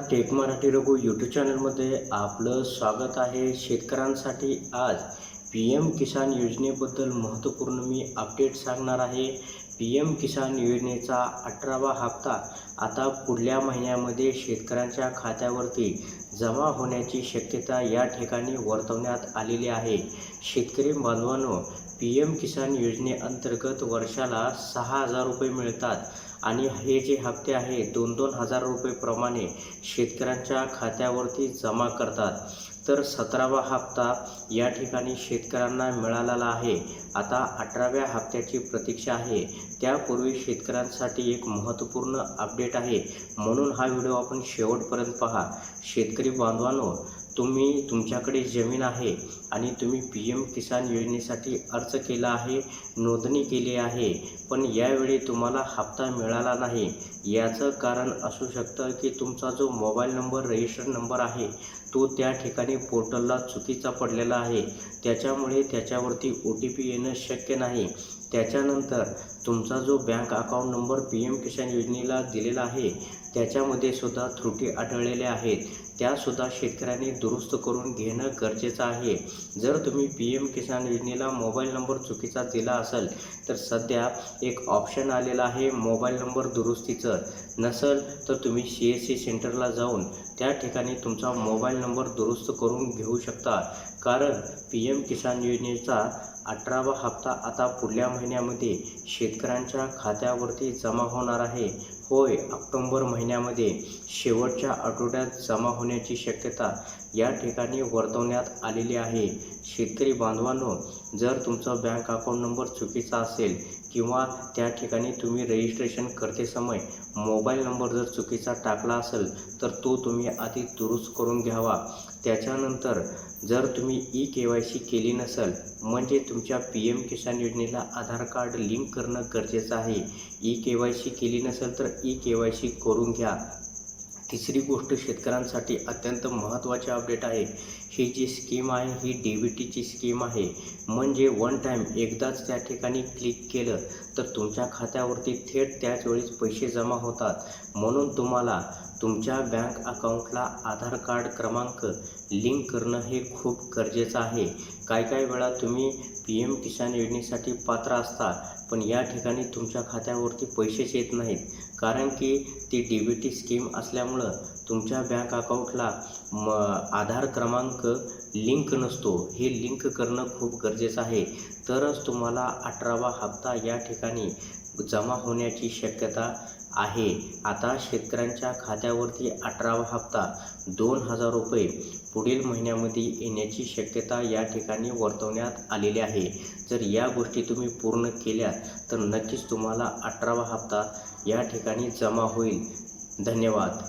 Take Marathi Raghu YouTube चॅनलमध्ये आपलं स्वागत आहे. शेतकऱ्यांसाठी आज पी एम किसान योजनेबद्दल महत्त्वपूर्ण मी अपडेट सांगणार आहे. पी एम किसान योजनेचा अठरावा हप्ता आता पुढल्या महिन्यामध्ये शेतकऱ्यांच्या खात्यावरती जमा होण्याची शक्यता या ठिकाणी वर्तवण्यात आलेली आहे. शेतकरी बांधवांनो पी एम किसान योजनेअंतर्गत वर्षाला सहा हजार रुपये मिळतात आणि हे जे हप्ते आहे दोन दोन हजार रुपयेप्रमाणे शेतकऱ्यांच्या खात्यावरती जमा करतात. तर सतरावा हप्ता या ठिकाणी शेतकऱ्यांना मिळालेला आहे. आता अठराव्या हप्त्याची प्रतीक्षा आहे. त्यापूर्वी शेतकऱ्यांसाठी एक महत्त्वपूर्ण अपडेट आहे. म्हणून हा व्हिडिओ आपण शेवटपर्यंत पहा. शेतकरी बांधवांनो तुम्ही तुमच्याकडे जमीन आहे आणि तुम्ही पी एम किसान योजनेसाठी अर्ज केला आहे नोंदणी केली आहे. पण यावेळी तुम्हाला हप्ता मिळाला नाही. याचं कारण असू शकतं की तुमचा जो मोबाईल नंबर रजिस्टर नंबर आहे तो त्या ठिकाणी पोर्टलला चुकीचा पडलेला आहे. त्याच्यामुळे त्याच्यावरती ओ टी पी येणं शक्य नाही. त्याच्यानंतर तुमचा जो bank account number P M Kisan योजनेला दिलेला आहे त्याच्यामध्ये सुद्धा त्रुटी आढळलेल्या आहेत. त्यासुद्धा शेतकऱ्यांनी दुरुस्त करून घेणं गरजेचं आहे. जर तुम्ही पी एम किसान योजनेला मोबाईल नंबर चुकीचा दिला असेल तर सध्या एक ऑप्शन आलेला आहे मोबाईल नंबर दुरुस्तीचं. नसेल तर तुम्ही सी एस सी सेंटरला जाऊन त्या ठिकाणी तुमचा मोबाईल नंबर दुरुस्त करून घेऊ शकता. कारण पी एम किसान योजनेचा अठरावा हप्ता आता पुढल्या महिन्यामध्ये शेतकऱ्यांच्या खात्यावरती जमा होणार आहे. होय ऑक्टोंबर महिन्यामध्ये शेवटच्या आठवड्यात जमा होण्याची शक्यता या ठिकाणी वर्तवण्यात आलेली आहे. शेतकरी बांधवांनो जर तुमचा बँक अकाउंट नंबर चुकीचा असेल किंवा त्या ठिकाणी तुम्ही रजिस्ट्रेशन करते समय मोबाईल नंबर जर चुकीचा टाकला असेल तर तो तुम्ही आधी दुरुस्त करून घ्यावा. त्याच्यानंतर जर तुम्ही ई के वाय सी केली नसेल म्हणजे तुमच्या पी एम किसान योजनेला आधार कार्ड लिंक करणं गरजेचं आहे. ई के वाय सी केली नसेल तर ई के वाय सी करून घ्या. तिसरी गोष्ट शेतकऱ्यांसाठी अत्यंत महत्त्वाची अपडेट आहे. ही जी स्कीम आहे ही डी बी टीची स्कीम आहे म्हणजे वन टाईम एकदाच त्या ठिकाणी क्लिक केलं तर तुमच्या खात्यावरती थेट त्याच वेळीच पैसे जमा होतात. म्हणून तुम्हाला तुमच्या बँक अकाउंटला आधार कार्ड क्रमांक लिंक करणं हे खूप गरजेचं आहे. काय काय वेळा तुम्ही पी एम किसान योजनेसाठी पात्र असता पण या ठिकाणी तुमच्या खात्यावरती पैसेच येत नाहीत. कारण की ती डी बी टी स्कीम असल्यामुळं तुमच्या बँक अकाउंटला म आधार क्रमांक लिंक नसतो. हे लिंक करणं खूप गरजेचं आहे. तरच तुम्हाला अठरावा हप्ता या ठिकाणी जमा होण्याची शक्यता आहे. आता शेतकऱ्यांच्या खात्यावरती अठरावा हप्ता दोन हजार रुपये पुढील महिन्यामध्ये येण्याची शक्यता या ठिकाणी वर्तवण्यात आलेली आहे. जर या गोष्टी तुम्ही पूर्ण केल्या तर नक्कीच तुम्हाला अठरावा हप्ता या ठिकाणी जमा होईल. धन्यवाद.